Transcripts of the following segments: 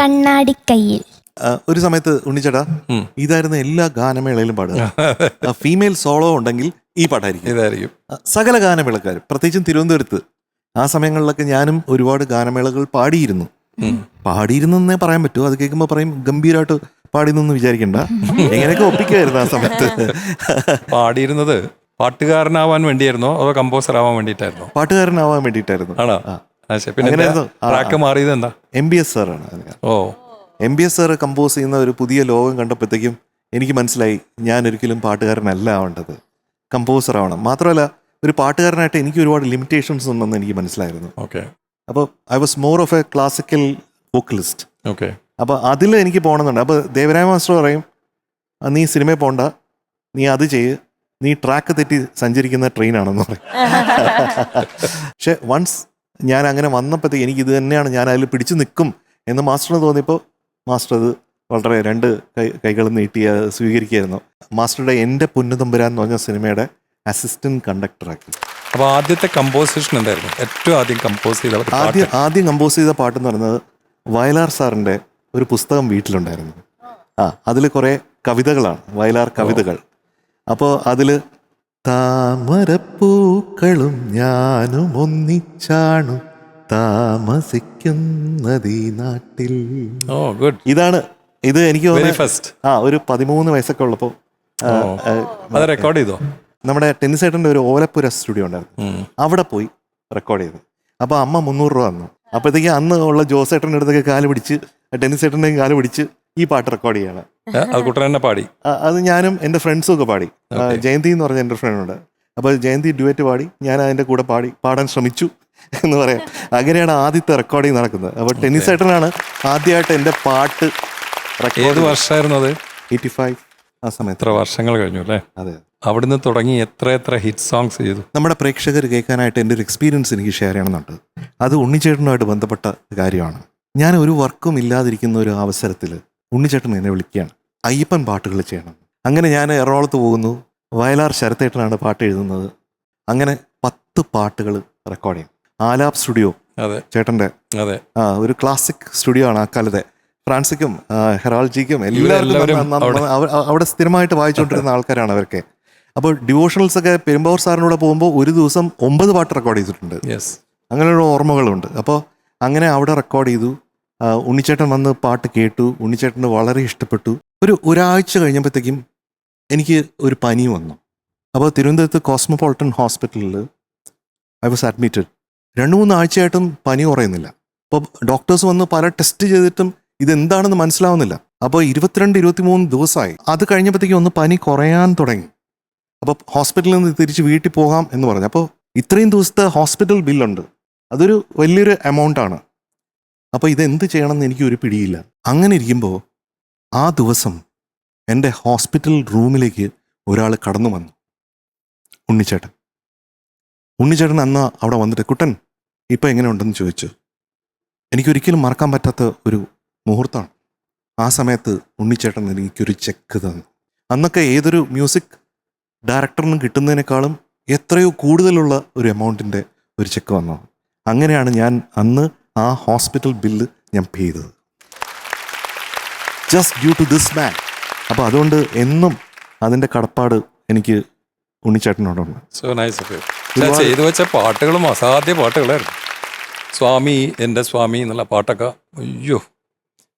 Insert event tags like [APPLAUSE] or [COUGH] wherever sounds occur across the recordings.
കണ്ണാടിക്കയ്യിൽ. കയ്യിൽ ഒരു സമയത്ത് ഉണ്ണിച്ചേട്ടാ. ഇതായിരുന്നു എല്ലാ ഗാനമേളയിലും പാടുക. ഫീമെയിൽ സോളോ ഉണ്ടെങ്കിൽ ഈ പാട്ടായിരിക്കും. ഇതായിരിക്കും. സകല ഗാനമേളക്കാരും പ്രത്യേകിച്ചും തിരുവനന്തപുരത്ത്. ആ സമയങ്ങളിലൊക്കെ ഞാനും ഒരുപാട് ഗാനമേളകൾ പാടിയിരുന്നു. പാടിയിരുന്നു എന്നേ പറയാൻ പറ്റൂ. അത് കേൾക്കുമ്പോൾ പറയും ഗംഭീരമായിട്ട് പാടിയെന്നൊന്നും വിചാരിക്കണ്ട. എങ്ങനെയൊക്കെ ഒപ്പിക്കുമായിരുന്നു ആ സമയത്ത്. പാടിയിരുന്നത് പാട്ടുകാരനാവാൻ വേണ്ടിയായിരുന്നോ? അതോ കമ്പോസർ ആവാൻ വേണ്ടിയിട്ടായിരുന്നോ? പാട്ടുകാരനാവാൻ വേണ്ടിയിട്ടായിരുന്നു. ആണോ? പിന്നെ അങ്ങനെയായിരുന്നു. ആ, ട്രാക്ക് മാറിയത് എന്താ? എം ബി എസ് സാറാണ് ഓ. M B S sir compose ചെയ്യുന്ന ഒരു പുതിയ ലോകം കണ്ടപ്പോഴത്തേക്കും എനിക്ക് മനസ്സിലായി ഞാൻ ഒരിക്കലും പാട്ടുകാരനല്ല ആവേണ്ടത്. കമ്പോസർ ആവണം. മാത്രമല്ല ഒരു പാട്ടുകാരനായിട്ട് എനിക്ക് ഒരുപാട് ലിമിറ്റേഷൻസ് ഉണ്ടെന്ന് എനിക്ക് മനസ്സിലായിരുന്നു. ഓക്കെ അപ്പോൾ I was more of a classical vocalist okay അപ്പോൾ അതിൽ എനിക്ക് പോകണമെന്നുണ്ട്. അപ്പോൾ ദേവരായ മാസ്റ്റർ പറയും "ആ, നീ സിനിമയിൽ പോണ്ട. നീ അത് ചെയ്യ്. നീ ട്രാക്ക് തെറ്റി സഞ്ചരിക്കുന്ന ട്രെയിനാണെന്ന് പറയും. [LAUGHS] പക്ഷെ വൺസ് ഞാൻ അങ്ങനെ വന്നപ്പോഴത്തേക്ക് എനിക്ക് ഇത് തന്നെയാണ് ഞാൻ അതിൽ പിടിച്ചു നിൽക്കും എന്ന് മാസ്റ്ററിന് തോന്നിയപ്പോൾ മാസ്റ്റർ അത് വളരെ രണ്ട് കൈ കൈകളും നീട്ടി സ്വീകരിക്കുകയായിരുന്നു. മാസ്റ്ററുടെ എന്റെ പൊന്നുതമ്പുരാൻ എന്ന് പറഞ്ഞ സിനിമയുടെ അസിസ്റ്റന്റ് കണ്ടക്ടറാക്കി അപ്പോൾ ആദ്യത്തെ കമ്പോസിഷൻ എന്തായിരുന്നു? ഏറ്റവും ആദ്യം കമ്പോസ് ചെയ്ത പാട്ട് ആദ്യം ആദ്യം കമ്പോസ് ചെയ്ത പാട്ടെന്ന് പറയുന്നത് വയലാർ സാറിന്റെ ഒരു പുസ്തകം വീട്ടിലുണ്ടായിരുന്നു. ആ അതിൽ കുറേ കവിതകളാണ് വയലാർ കവിതകൾ. അപ്പോൾ അതിൽ താമരപ്പൂക്കളും ഞാനും ഒന്നിച്ചാണു ഈ നാട്ടിൽ. Oh good. ഇതാണ് ഇത് എനിക്ക് ഫസ്റ്റ് ആ ഒരു പതിമൂന്ന് വയസ്സൊക്കെ ഉള്ളപ്പോൾ. അത് റെക്കോർഡ് ചെയ്തോ? നമ്മുടെ ടെന്നിസ് ഏട്ടന്റെ ഒരു ഓലപ്പുര സ്റ്റുഡിയോ ഉണ്ടായിരുന്നു. അവിടെ പോയി റെക്കോർഡ് ചെയ്തു. അപ്പോൾ അമ്മ മുന്നൂറ് രൂപ തന്നു. അപ്പോഴത്തേക്ക് അന്ന് ഉള്ള ജോസേട്ടന്റെ അടുത്തൊക്കെ കാൽ പിടിച്ച് ടെന്നിസ് ഏട്ടന്റെയും കാൽ പിടിച്ച് ഈ പാട്ട് റെക്കോർഡ് ചെയ്യണം. അത് കുട്ടൻ തന്നെ പാടി. അത് ഞാനും എന്റെ ഫ്രണ്ട്സും ഒക്കെ പാടി. ജയന്തി എന്ന് പറഞ്ഞ എന്റെ ഫ്രണ്ടുണ്ട് അപ്പോൾ ജയന്തി ഡ്യുവറ്റ് പാടി ഞാൻ അതിന്റെ കൂടെ പാടി പാടാൻ ശ്രമിച്ചു എന്ന് പറയാം. അങ്ങനെയാണ് ആദ്യത്തെ റെക്കോർഡിങ് നടക്കുന്നത്. അപ്പോൾ ടെന്നിസ് ഏട്ടനാണ് ആദ്യമായിട്ട് എന്റെ പാട്ട് ഏത് റെക്കോർഡ് വർഷമായിരുന്നു അത്? എയ്റ്റി ഫൈവ് ആ സമയത്ത്. എത്ര വർഷങ്ങൾ കഴിഞ്ഞു അല്ലേ? അതെ. അവിടുന്ന് തുടങ്ങി എത്ര എത്ര ഹിറ്റ് സോങ്സ് ചെയ്തു? നമ്മുടെ പ്രേക്ഷകർ കേൾക്കാനായിട്ട് എന്റെ ഒരു എക്സ്പീരിയൻസ് എനിക്ക് ഷെയർ ചെയ്യണമെന്നുണ്ട്. അത് ഉണ്ണിച്ചേട്ടനുമായിട്ട് ബന്ധപ്പെട്ട കാര്യമാണ്. ഞാൻ ഒരു വർക്കും ഇല്ലാതിരിക്കുന്ന ഒരു അവസരത്തിൽ ഉണ്ണിച്ചേട്ടൻ എന്നെ വിളിക്കുകയാണ്. അയ്യപ്പൻ പാട്ടുകൾ ചെയ്യണം. അങ്ങനെ ഞാൻ എറണാകുളത്ത് പോകുന്നു. വയലാർ ശരത്തേട്ടനാണ് പാട്ട് എഴുതുന്നത്. അങ്ങനെ പത്ത് പാട്ടുകൾ റെക്കോർഡ് ചെയ്യും. ആലാപ് സ്റ്റുഡിയോ അതെ. ചേട്ടന്റെ അതെ. ആ ഒരു ക്ലാസിക് സ്റ്റുഡിയോ ആണ് അക്കാലത്തെ കാലത്തെ. ഫ്രാൻസിക്കും ഹെറാൾജിക്കും എല്ലാവർക്കും അവിടെ- സ്ഥിരമായിട്ട് വായിച്ചുകൊണ്ടിരുന്ന ആൾക്കാരാണ് അവരൊക്കെ. അപ്പോൾ ഡിവോഷണൽസ് ഒക്കെ പെരുമ്പാവൂർ സാറിനോട് പോകുമ്പോൾ ഒരു ദിവസം ഒമ്പത് പാട്ട് റെക്കോർഡ് ചെയ്തിട്ടുണ്ട്. യെസ് അങ്ങനെയുള്ള ഓർമ്മകളുണ്ട്. അപ്പോൾ അങ്ങനെ അവിടെ റെക്കോർഡ് ചെയ്തു. ഉണ്ണിച്ചേട്ടൻ വന്ന് പാട്ട് കേട്ടു. ഉണ്ണിച്ചേട്ടന് വളരെ ഇഷ്ടപ്പെട്ടു. ഒരു ഒരാഴ്ച കഴിഞ്ഞപ്പോഴത്തേക്കും എനിക്ക് ഒരു പനി വന്നു. അപ്പോൾ തിരുവനന്തപുരത്ത് കോസ്മോപോളിറ്റൻ ഹോസ്പിറ്റലിൽ ഐ വാസ് അഡ്മിറ്റഡ്. രണ്ട് മൂന്ന് ആഴ്ചയായിട്ടും പനി കുറയുന്നില്ല. അപ്പോൾ ഡോക്ടേഴ്സ് വന്ന് പല ടെസ്റ്റ് ചെയ്തിട്ടും ഇതെന്താണെന്ന് മനസ്സിലാവുന്നില്ല. അപ്പോൾ ഇരുപത്തിരണ്ട് ഇരുപത്തിമൂന്ന് ദിവസമായി. അത് കഴിഞ്ഞപ്പോഴത്തേക്കും ഒന്ന് പനി കുറയാൻ തുടങ്ങി. അപ്പോൾ ഹോസ്പിറ്റലിൽ നിന്ന് തിരിച്ച് വീട്ടിൽ പോകാം എന്ന് പറഞ്ഞു. അപ്പോൾ ഇത്രയും ദിവസത്തെ ഹോസ്പിറ്റൽ ബില്ലുണ്ട്. അതൊരു വലിയൊരു എമൗണ്ട് ആണ്. അപ്പോൾ ഇതെന്ത് ചെയ്യണമെന്ന് എനിക്ക് ഒരു പിടിയില്ല. അങ്ങനെ ഇരിക്കുമ്പോൾ ആ ദിവസം എന്റെ ഹോസ്പിറ്റൽ റൂമിലേക്ക് ഒരാൾ കടന്നു വന്നു. ഉണ്ണിച്ചേട്ടൻ. ഉണ്ണിച്ചേട്ടൻ അന്ന് അവിടെ വന്നിട്ട് കുട്ടൻ ഇപ്പം എങ്ങനെ ഉണ്ടെന്ന് ചോദിച്ചു. എനിക്കൊരിക്കലും മറക്കാൻ പറ്റാത്ത ഒരു മുഹൂർത്തമാണ്. ആ സമയത്ത് ഉണ്ണിച്ചേട്ടൻ എനിക്കൊരു ചെക്ക് തന്നു. അന്നൊക്കെ ഏതൊരു മ്യൂസിക് ഡയറക്ടറിനും കിട്ടുന്നതിനേക്കാളും എത്രയോ കൂടുതലുള്ള ഒരു എമൗണ്ടിന്റെ ഒരു ചെക്ക് വന്നു. അങ്ങനെയാണ് ഞാൻ അന്ന് ആ ഹോസ്പിറ്റൽ ബില്ല് ഞാൻ പേ ചെയ്തത്. Just due to this man അപ്പോൾ അതുകൊണ്ട് എന്നും അതിന്റെ കടപ്പാട് എനിക്ക് ഉണ്ണിച്ചേട്ടനോടുണ്ട്. സോ നൈസ് ചെയ്തു വെച്ച പാട്ടുകളും അസാധ്യ പാട്ടുകളായിരുന്നു. സ്വാമി എന്റെ സ്വാമി എന്നുള്ള പാട്ടൊക്കെ അയ്യോ.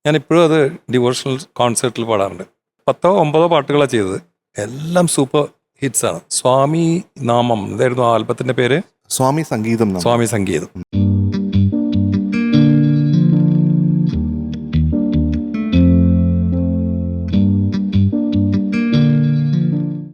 ഞാൻ ഇപ്പോഴും അത് ഡിവോഷണൽ കോൺസേർട്ടിൽ പാടാറുണ്ട്. പത്തോ ഒമ്പതോ പാട്ടുകളാണ് ചെയ്തത്. എല്ലാം സൂപ്പർ ഹിറ്റ്സ് ആണ്. സ്വാമി നാമം. ഇതായിരുന്നു ആ ആൽബത്തിന്റെ പേര്? സ്വാമി സംഗീതം സ്വാമി സംഗീതം.